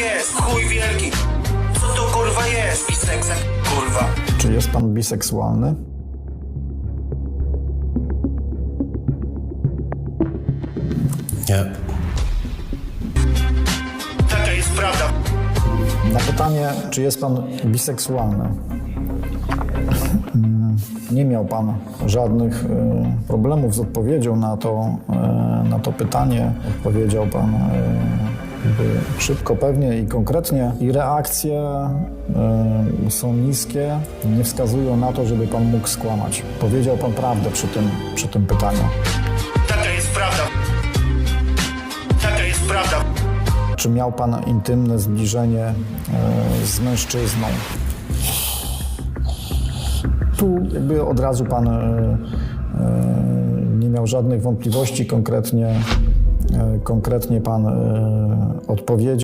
jest? Chuj wielki. Co to kurwa jest? Biseksem, kurwa. Czy jest pan biseksualny? Nie. Taka jest prawda. Na pytanie, czy jest pan biseksualny? Mm, Nie miał pan żadnych e, problemów z odpowiedzią na to, e, na to pytanie. Odpowiedział pan jakby szybko, pewnie i konkretnie. I reakcje e, są niskie, nie wskazują na to, żeby pan mógł skłamać. Powiedział pan prawdę przy tym, przy tym pytaniu. Taka jest prawda. Taka jest prawda. Czy miał pan intymne zbliżenie e, z mężczyzną? Tu jakby od razu pan e, nie miał żadnych wątpliwości, konkretnie, konkretnie pan e, odpowiedział.